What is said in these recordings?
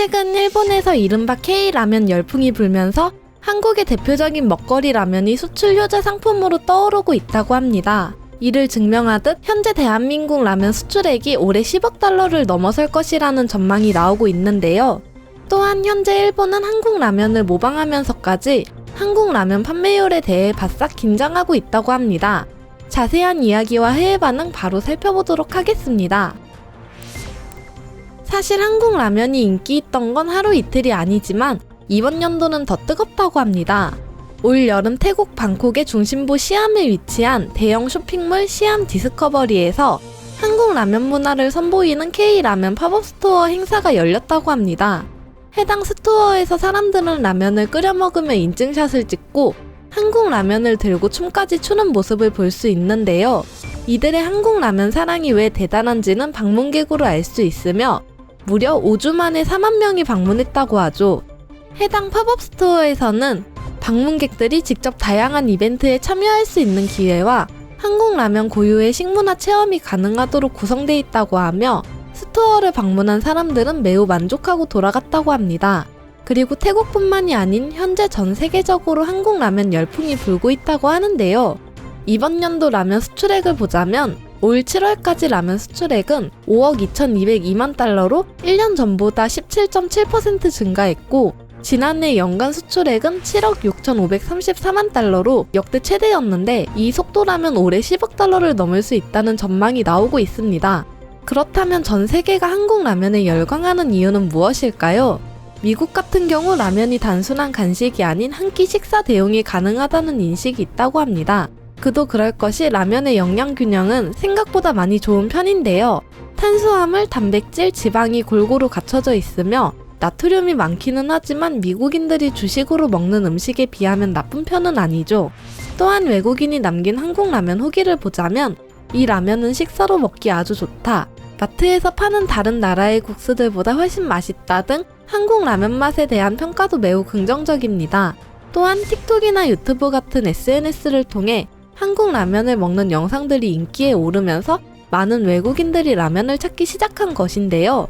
최근 일본에서 이른바 K라면 열풍이 불면서 한국의 대표적인 먹거리 라면이 수출 효자 상품으로 떠오르고 있다고 합니다. 이를 증명하듯 현재 대한민국 라면 수출액이 올해 10억 달러를 넘어설 것이라는 전망이 나오고 있는데요. 또한 현재 일본은 한국 라면을 모방하면서까지 한국 라면 판매율에 대해 바싹 긴장하고 있다고 합니다. 자세한 이야기와 해외 반응 바로 살펴보도록 하겠습니다. 사실 한국 라면이 인기 있던 건 하루 이틀이 아니지만 이번 연도는 더 뜨겁다고 합니다. 올 여름 태국 방콕의 중심부 시암에 위치한 대형 쇼핑몰 시암 디스커버리에서 한국 라면 문화를 선보이는 K라면 팝업 스토어 행사가 열렸다고 합니다. 해당 스토어에서 사람들은 라면을 끓여 먹으며 인증샷을 찍고 한국 라면을 들고 춤까지 추는 모습을 볼 수 있는데요. 이들의 한국 라면 사랑이 왜 대단한지는 방문객으로 알 수 있으며 무려 5주 만에 4만 명이 방문했다고 하죠. 해당 팝업 스토어에서는 방문객들이 직접 다양한 이벤트에 참여할 수 있는 기회와 한국 라면 고유의 식문화 체험이 가능하도록 구성되어 있다고 하며 스토어를 방문한 사람들은 매우 만족하고 돌아갔다고 합니다. 그리고 태국뿐만이 아닌 현재 전 세계적으로 한국 라면 열풍이 불고 있다고 하는데요. 이번 연도 라면 수출액을 보자면 올 7월까지 라면 수출액은 5억 2,202만 달러로 1년 전보다 17.7% 증가했고 지난해 연간 수출액은 7억 6,534만 달러로 역대 최대였는데 이 속도라면 올해 10억 달러를 넘을 수 있다는 전망이 나오고 있습니다. 그렇다면 전 세계가 한국 라면에 열광하는 이유는 무엇일까요? 미국 같은 경우 라면이 단순한 간식이 아닌 한 끼 식사 대용이 가능하다는 인식이 있다고 합니다. 그도 그럴 것이 라면의 영양 균형은 생각보다 많이 좋은 편인데요. 탄수화물, 단백질, 지방이 골고루 갖춰져 있으며 나트륨이 많기는 하지만 미국인들이 주식으로 먹는 음식에 비하면 나쁜 편은 아니죠. 또한 외국인이 남긴 한국 라면 후기를 보자면 이 라면은 식사로 먹기 아주 좋다. 마트에서 파는 다른 나라의 국수들보다 훨씬 맛있다 등 한국 라면 맛에 대한 평가도 매우 긍정적입니다. 또한 틱톡이나 유튜브 같은 SNS를 통해 한국 라면을 먹는 영상들이 인기에 오르면서 많은 외국인들이 라면을 찾기 시작한 것인데요.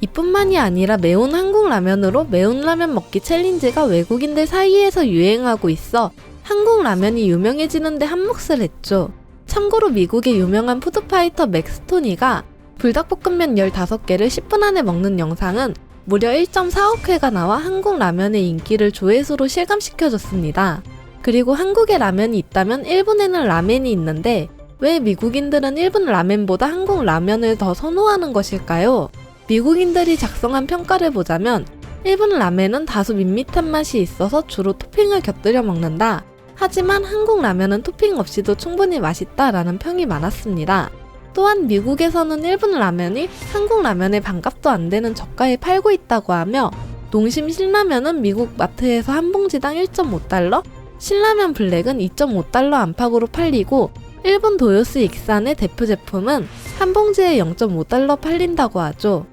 이뿐만이 아니라 매운 한국 라면으로 매운 라면 먹기 챌린지가 외국인들 사이에서 유행하고 있어 한국 라면이 유명해지는데 한몫을 했죠. 참고로 미국의 유명한 푸드파이터 맥스토니가 불닭볶음면 15개를 10분 안에 먹는 영상은 무려 1.4억 회가 나와 한국 라면의 인기를 조회수로 실감시켜줬습니다. 그리고 한국에 라면이 있다면 일본에는 라멘이 있는데 왜 미국인들은 일본 라멘보다 한국 라면을 더 선호하는 것일까요? 미국인들이 작성한 평가를 보자면 일본 라멘은 다소 밋밋한 맛이 있어서 주로 토핑을 곁들여 먹는다. 하지만 한국 라면은 토핑 없이도 충분히 맛있다라는 평이 많았습니다. 또한 미국에서는 일본 라면이 한국 라면의 반값도 안 되는 저가에 팔고 있다고 하며 농심 신라면은 미국 마트에서 한 봉지당 1.5달러, 신라면 블랙은 2.5달러 안팎으로 팔리고 일본 도요스 익산의 대표 제품은 한 봉지에 0.5달러 팔린다고 하죠.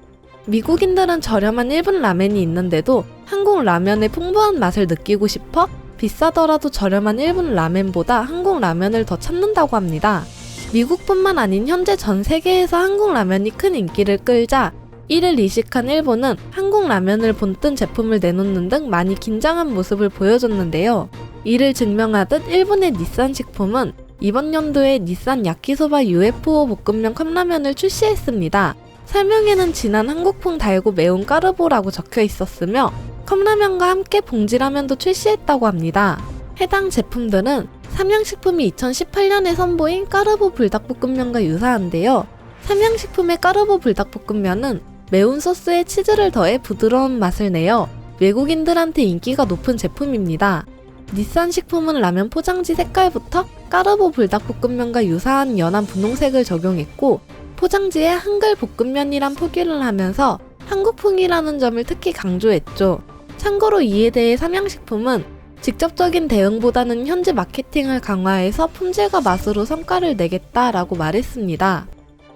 미국인들은 저렴한 일본 라면이 있는데도 한국 라면의 풍부한 맛을 느끼고 싶어 비싸더라도 저렴한 일본 라면보다 한국 라면을 더 찾는다고 합니다. 미국뿐만 아닌 현재 전 세계에서 한국 라면이 큰 인기를 끌자 이를 이식한 일본은 한국 라면을 본뜬 제품을 내놓는 등 많이 긴장한 모습을 보여줬는데요. 이를 증명하듯 일본의 닛산 식품은 이번 연도에 닛산 야키소바 UFO 볶음면 컵라면을 출시했습니다. 설명에는 진한 한국풍 달고 매운 까르보라고 적혀 있었으며 컵라면과 함께 봉지라면도 출시했다고 합니다. 해당 제품들은 삼양식품이 2018년에 선보인 까르보 불닭볶음면과 유사한데요. 삼양식품의 까르보 불닭볶음면은 매운 소스에 치즈를 더해 부드러운 맛을 내어 외국인들한테 인기가 높은 제품입니다. 닛산 식품은 라면 포장지 색깔부터 까르보 불닭볶음면과 유사한 연한 분홍색을 적용했고 포장지에 한글 볶음면이란 표기를 하면서 한국풍이라는 점을 특히 강조했죠. 참고로 이에 대해 삼양식품은 직접적인 대응보다는 현재 마케팅을 강화해서 품질과 맛으로 성과를 내겠다라고 말했습니다.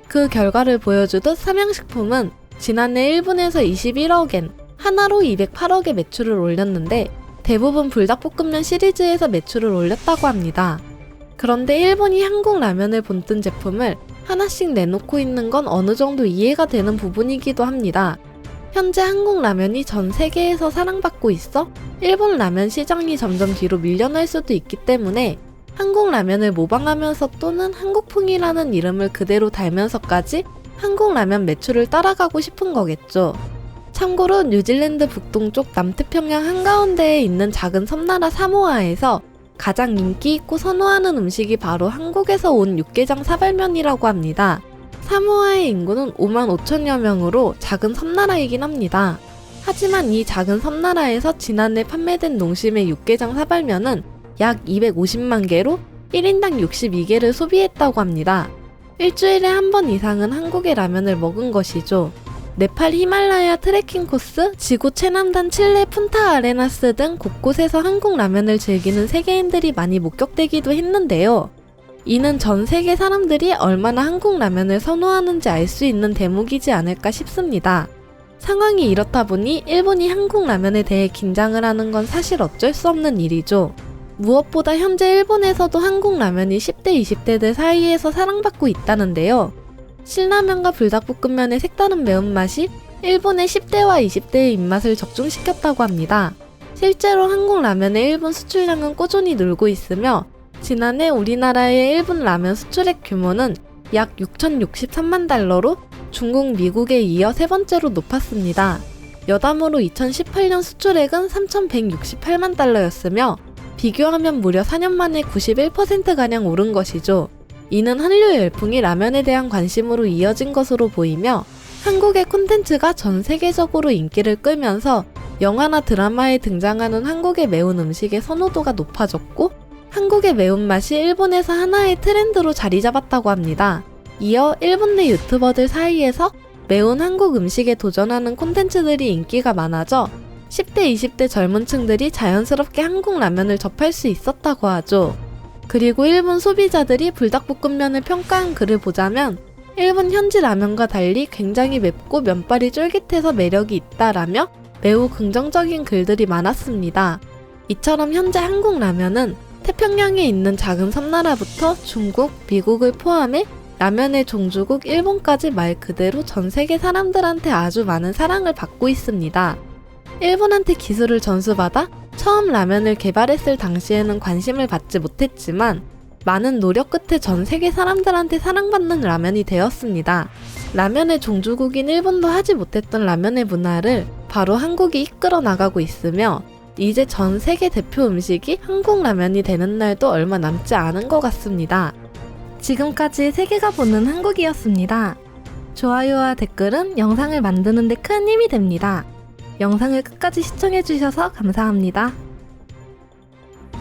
그 결과를 보여주듯 삼양식품은 지난해 1분에서 21억엔, 하나로 208억의 매출을 올렸는데 대부분 불닭볶음면 시리즈에서 매출을 올렸다고 합니다. 그런데 일본이 한국 라면을 본뜬 제품을 하나씩 내놓고 있는 건 어느 정도 이해가 되는 부분이기도 합니다. 현재 한국 라면이 전 세계에서 사랑받고 있어 일본 라면 시장이 점점 뒤로 밀려날 수도 있기 때문에 한국 라면을 모방하면서 또는 한국풍이라는 이름을 그대로 달면서까지 한국 라면 매출을 따라가고 싶은 거겠죠. 참고로 뉴질랜드 북동쪽 남태평양 한가운데에 있는 작은 섬나라 사모아에서 가장 인기 있고 선호하는 음식이 바로 한국에서 온 육개장 사발면이라고 합니다. 사모아의 인구는 5만 5천여 명으로 작은 섬나라이긴 합니다. 하지만 이 작은 섬나라에서 지난해 판매된 농심의 육개장 사발면은 약 250만 개로 1인당 62개를 소비했다고 합니다. 일주일에 한 번 이상은 한국의 라면을 먹은 것이죠. 네팔 히말라야 트레킹 코스, 지구 최남단 칠레 푼타 아레나스 등 곳곳에서 한국 라면을 즐기는 세계인들이 많이 목격되기도 했는데요. 이는 전 세계 사람들이 얼마나 한국 라면을 선호하는지 알 수 있는 대목이지 않을까 싶습니다. 상황이 이렇다 보니 일본이 한국 라면에 대해 긴장을 하는 건 사실 어쩔 수 없는 일이죠. 무엇보다 현재 일본에서도 한국 라면이 10대, 20대들 사이에서 사랑받고 있다는데요. 신라면과 불닭볶음면의 색다른 매운맛이 일본의 10대와 20대의 입맛을 적중시켰다고 합니다. 실제로 한국 라면의 일본 수출량은 꾸준히 늘고 있으며 지난해 우리나라의 일본 라면 수출액 규모는 약 6,063만 달러로 중국, 미국에 이어 세 번째로 높았습니다. 여담으로 2018년 수출액은 3,168만 달러였으며 비교하면 무려 4년 만에 91%가량 오른 것이죠. 이는 한류 열풍이 라면에 대한 관심으로 이어진 것으로 보이며 한국의 콘텐츠가 전 세계적으로 인기를 끌면서 영화나 드라마에 등장하는 한국의 매운 음식의 선호도가 높아졌고 한국의 매운맛이 일본에서 하나의 트렌드로 자리 잡았다고 합니다. 이어 일본 내 유튜버들 사이에서 매운 한국 음식에 도전하는 콘텐츠들이 인기가 많아져 10대, 20대 젊은 층들이 자연스럽게 한국 라면을 접할 수 있었다고 하죠. 그리고 일본 소비자들이 불닭볶음면을 평가한 글을 보자면 일본 현지 라면과 달리 굉장히 맵고 면발이 쫄깃해서 매력이 있다라며 매우 긍정적인 글들이 많았습니다. 이처럼 현재 한국 라면은 태평양에 있는 작은 섬나라부터 중국, 미국을 포함해 라면의 종주국 일본까지 말 그대로 전 세계 사람들한테 아주 많은 사랑을 받고 있습니다. 일본한테 기술을 전수받아 처음 라면을 개발했을 당시에는 관심을 받지 못했지만 많은 노력 끝에 전 세계 사람들한테 사랑받는 라면이 되었습니다. 라면의 종주국인 일본도 하지 못했던 라면의 문화를 바로 한국이 이끌어 나가고 있으며 이제 전 세계 대표 음식이 한국 라면이 되는 날도 얼마 남지 않은 것 같습니다. 지금까지 세계가 보는 한국이었습니다. 좋아요와 댓글은 영상을 만드는데 큰 힘이 됩니다. 영상을 끝까지 시청해주셔서 감사합니다.